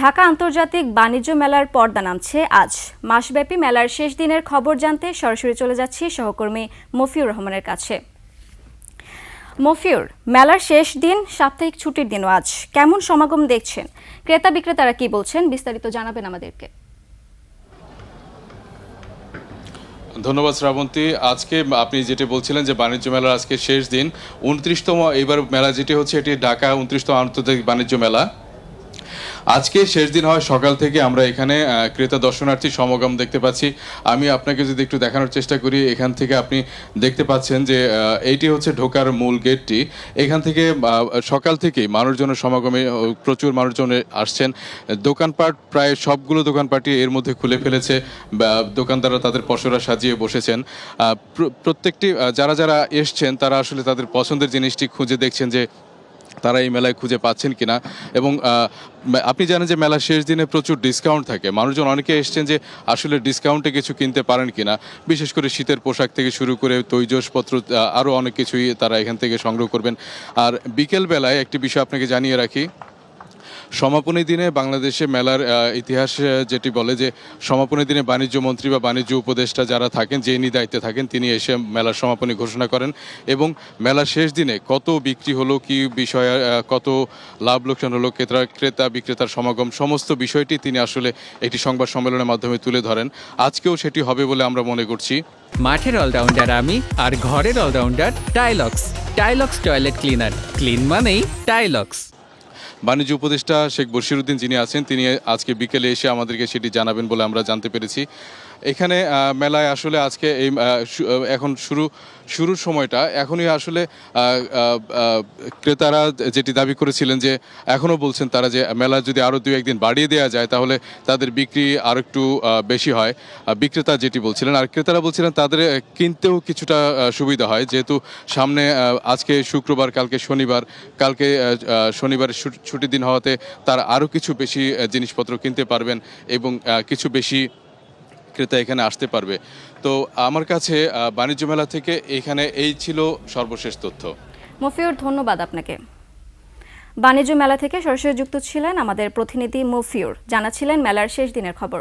ঢাকা আন্তর্জাতিক বাণিজ্য মেলার পর্দা নামছে আজ। মাসব্যাপী মেলার শেষ দিনের খবর জানতে সরাসরি চলে যাচ্ছি সহকর্মী মফিউর রহমানের কাছে। মফিউর, মেলার শেষ দিন, সাপ্তাহিক ছুটির দিনও আজ। কেমন সমাগম দেখছেন? ক্রেতা বিক্রেতারা কি বলছেন? বিস্তারিত জানাবেন আমাদেরকে। ধন্যবাদ শ্রাবন্তী। আজকে আপনি যেটি বলছিলেন যে বাণিজ্য মেলার আজকে শেষ দিন, উনত্রিশতম এইবার মেলা যেটি হচ্ছে, এটি ঢাকা উনত্রিশতম আন্তর্জাতিক বাণিজ্য মেলা। আজকে শেষ দিন হয়, সকাল থেকে আমরা এখানে ক্রেতা দর্শনার্থী সমাগম দেখতে পাচ্ছি। আমি আপনাকে যদি একটু দেখানোর চেষ্টা করি, এখান থেকে আপনি দেখতে পাচ্ছেন যে এইটি হচ্ছে ঢোকার মূল গেটটি। এখান থেকে সকাল থেকেই মানুষজনের সমাগমে প্রচুর মানুষজন আসছেন। দোকানপাট প্রায় সবগুলো দোকানপাটই এর মধ্যে খুলে ফেলেছে। দোকানদাররা তাদের পসরা সাজিয়ে বসেছেন। প্রত্যেকটি যারা যারা এসছেন, তারা আসলে তাদের পছন্দের জিনিসটি খুঁজে দেখছেন যে তারা এই মেলায় খুঁজে পাচ্ছেন কিনা? এবং আপনি জানেন যে মেলা শেষ দিনে প্রচুর ডিসকাউন্ট থাকে। মানুষজন অনেকে এসছেন যে আসলে ডিসকাউন্টে কিছু কিনতে পারেন কিনা? বিশেষ করে শীতের পোশাক থেকে শুরু করে তৈজসপত্র আরও অনেক কিছুই তারা এখান থেকে সংগ্রহ করবেন। আর বিকেল বেলায় একটি বিষয় আপনাকে জানিয়ে রাখি। সমাপনী দিনে বাংলাদেশে মেলার ইতিহাস যেটি বলে যে সমাপনী দিনে বাণিজ্য মন্ত্রী বা বাণিজ্য উপদেষ্টা যারা থাকেন যিনি দায়িত্বে থাকেন, তিনি এসে মেলার সমাপনী ঘোষণা করেন এবং মেলার শেষ দিনে কত বিক্রি হলো, কি বিষয়ে কত লাভ লোকসান হলো, ক্রেতা ক্রেতা, বিক্রেতার সমাগম, সমস্ত বিষয়টি তিনি আসলে একটি সংবাদ সম্মেলনের মাধ্যমে তুলে ধরেন। আজকেও সেটি হবে বলে আমরা মনে করছি। মাঠের অলরাউন্ডার আমি আর ঘরের allrounder Tylox. Tylox toilet cleaner. Clean মানেই টাইলক্স। বাণিজ্য উপদেষ্টা শেখ বশিরুদ্দিন যিনি আছেন, তিনি আজকে বিকেলে এসে আমাদেরকে সেটি জানাবেন বলে আমরা জানতে পেরেছি। এখানে মেলায় আসলে আজকে এই এখন শুরু, শুরুর সময়টা। এখনই আসলে ক্রেতারা যেটি দাবি করেছিলেন যে, এখনও বলছেন তারা যে, মেলা যদি আরও দু একদিন বাড়িয়ে দেওয়া যায়, তাহলে তাদের বিক্রি আর একটু বেশি হয়। বিক্রেতা যেটি বলছিলেন, আর ক্রেতারা বলছিলেন তাদের কিনতেও কিছুটা সুবিধা হয়। যেহেতু সামনে আজকে শুক্রবার, কালকে শনিবার, কালকে শনিবারের ছুটির দিন হওয়াতে তারা আরও কিছু বেশি জিনিসপত্র কিনতে পারবেন এবং কিছু বেশি ক্রেতা এখানে আসতে পারবে। তো আমার কাছে বাণিজ্য মেলা থেকে এখানে এই ছিল সর্বশেষ তথ্য। মফিউর, ধন্যবাদ আপনাকে। বাণিজ্য মেলা থেকে সরাসরি যুক্ত ছিলেন আমাদের প্রতিনিধি মফিউর। জানাচ্ছিলেন মেলার শেষ দিনের খবর।